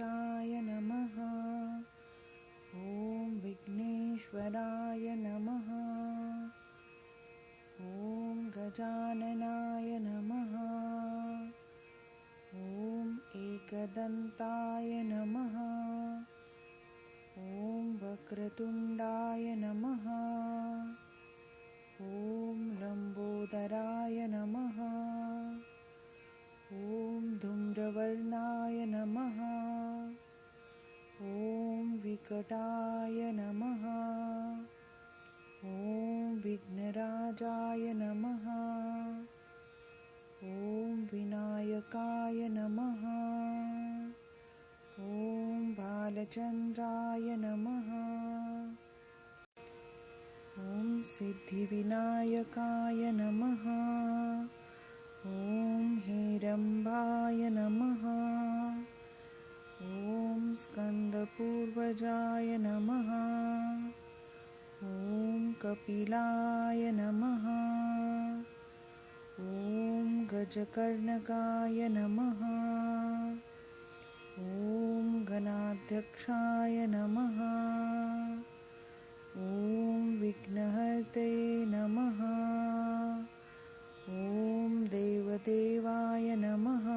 गणेशाय नमः। ॐ विघ्नेश्वराय नमः। ॐ गजाननाय नमः। ॐ एकदन्ताय नमः। ॐ वक्रतुण्डाय नमः। ॐ लम्बोदराय नमः। ॐ धूम्रवर्णाय ॐ विकटाय नमः। ॐ विघ्नराजाय नमः। ॐ विनायकाय नमः। ॐ बालचन्द्राय नमः। ॐ सिद्धिविनायकाय नमः। ॐ हेरम्बाय नमः। ॐ स्कन्दपूर्वजाय नमः। ॐ कपिलाय नमः। ॐ गजकर्णकाय नमः। ॐ गणाध्यक्षाय नमः। ॐ विघ्नहर्ते नमः। ॐ देवदेवाय नमः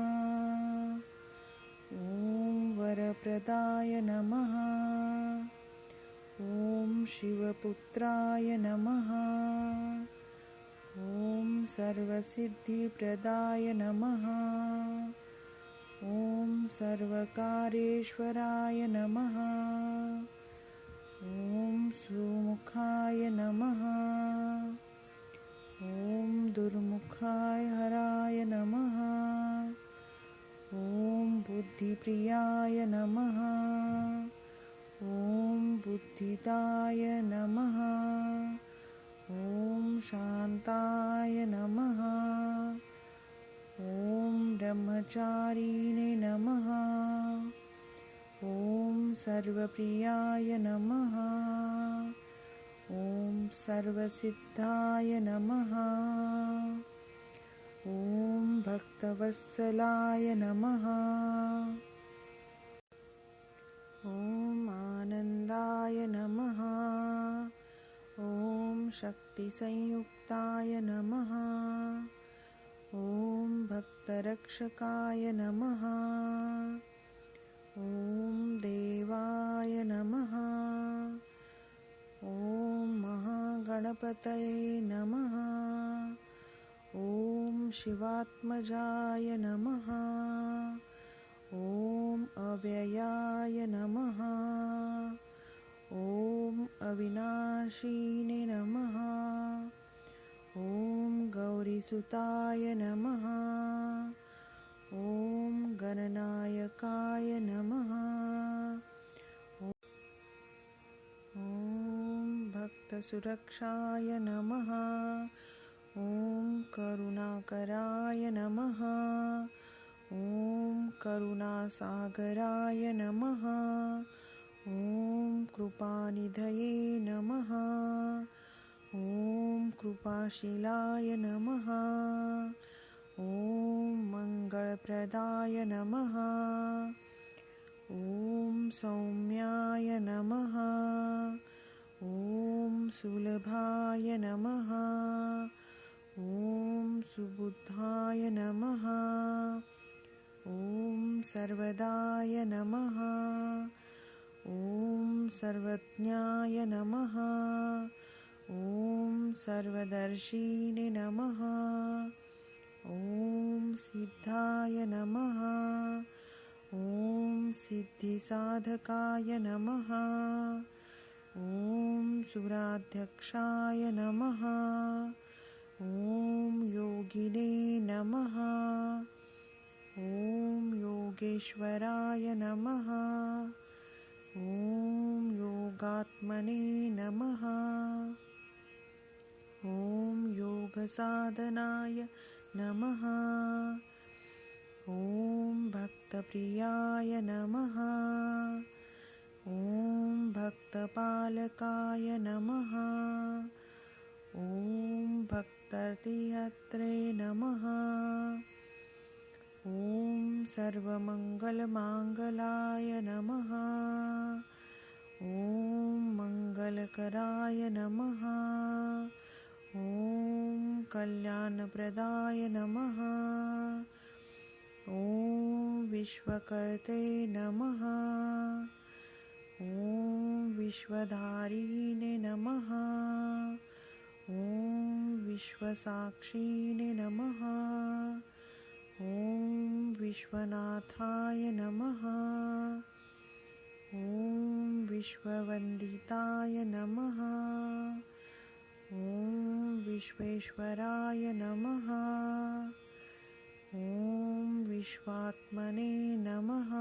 वरप्रदाय नमः। ॐ शिवपुत्राय नमः। ॐ सर्वसिद्धिप्रदाय नमः। ॐ सर्वकारेश्वराय नमः। ॐ सुमुखाय नमः। ॐ दुर्मुखाय हराय बुद्धिप्रियाय नमः। ॐ बुद्धिदाय नमः। ॐ शान्ताय नमः। ॐ ब्रह्मचारिणे नमः। ॐ सर्वप्रियाय नमः। ॐ सर्वसिद्धाय नमः। ॐ भक्तवत्सलाय नमः। ॐ आनन्दाय नमः। ॐ शक्तिसंयुक्ताय नमः। ॐ भक्तरक्षकाय नमः। ॐ देवाय नमः। ॐ महागणपतये नमः शिवात्मजाय नमः। ॐ अव्ययाय नमः। ॐ अविनाशिने नमः। ॐ गौरीसुताय नमः। ॐ गणनायकाय नमः। ॐ भक्तसुरक्षाय नमः ॐ करुणाकराय नमः। ॐ करुणासागराय नमः। ॐ कृपानिधये नमः। ॐ कृपाशिलाय नमः। ॐ मङ्गलप्रदाय नमः। ॐ सौम्याय नमः। ॐ सुलभाय नमः ॐ सुबुद्धाय नमः। ॐ सर्वदाय नमः। ॐ सर्वज्ञाय नमः। ॐ सर्वदर्शिने नमः। ॐ सिद्धाय नमः। ॐ सिद्धिसाधकाय नमः। ॐ सुराध्यक्षाय नमः ॐ योगिने नमः। ॐ योगेश्वराय नमः। ॐ योगात्मने नमः। ॐ योगसाधनाय नमः। ॐ भक्तप्रियाय नमः। ॐ भक्तपालकाय नमः। ॐ भक्ततीहत्रे नमः। ॐ सर्वमङ्गलमाङ्गलाय नमः। ॐ मङ्गलकराय नमः। ॐ कल्याणप्रदाय नमः। ॐ विश्वकर्ते नमः। ॐ विश्वधारिणे नमः विश्वसाक्षिणे नमः। ॐ विश्वनाथाय नमः। ॐ विश्ववन्दिताय नमः। ॐ विश्वेश्वराय नमः। ॐ विश्वात्मने नमः।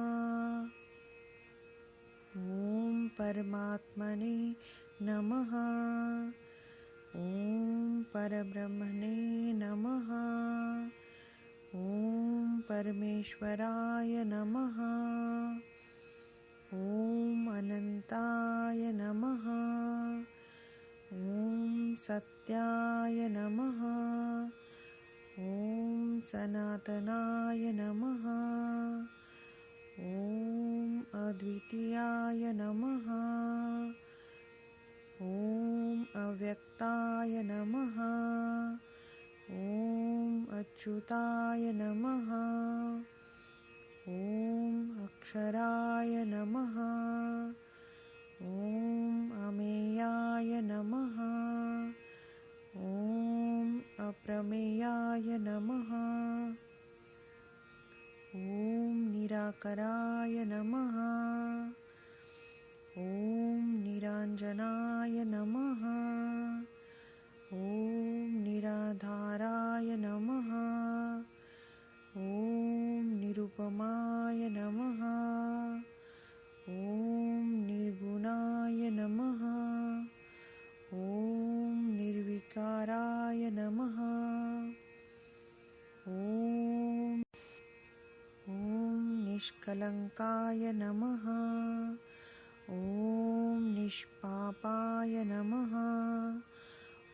ॐ परमात्मने नमः ॐ परब्रह्मणे नमः। ॐ परमेश्वराय नमः। ॐ अनन्ताय नमः। ॐ सत्याय नमः। ॐ सनातनाय नमः। ॐ अद्वितीयाय नमः ॐ अव्यक्ताय नमः। ॐ अच्युताय नमः। ॐ अक्षराय नमः। ॐ अमेयाय नमः। ॐ अप्रमेयाय नमः। ॐ निराकराय नमः ॐ निराञ्जनाय नमः। ॐ निराधाराय नमः। ॐ निरुपमाय नमः। ॐ निर्गुणाय नमः। ॐ निर्विकाराय नमः। ॐ ॐ निष्कलङ्काय नमः ॐ निष्पापाय नमः।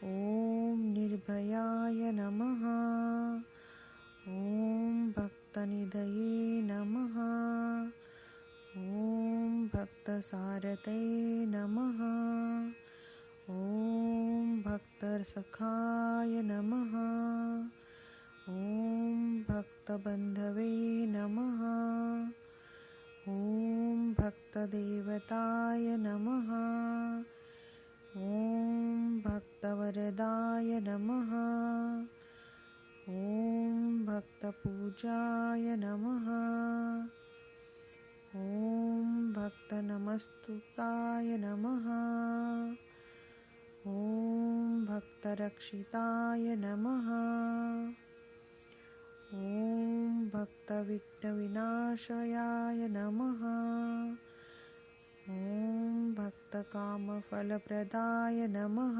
ॐ निर्भयाय नमः। ॐ भक्तनिधये नमः। ॐ भक्तसारथे नमः। ॐ भक्तसखाय नमः। ॐ भक्तबन्धवे नमः ॐ भक्तदेवताय नमः। ॐ भक्तवरदाय नमः। ॐ भक्तपूजाय नमः। ॐ भक्तनमस्तुताय नमः। ॐ भक्तरक्षिताय नमः ॐ भक्तविघ्नविनाशयाय नमः। ॐ भक्तकामफलप्रदाय नमः।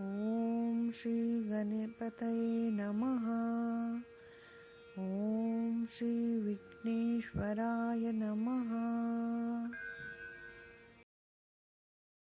ॐ श्रीगणपतये नमः। ॐ श्रीविघ्नेश्वराय नमः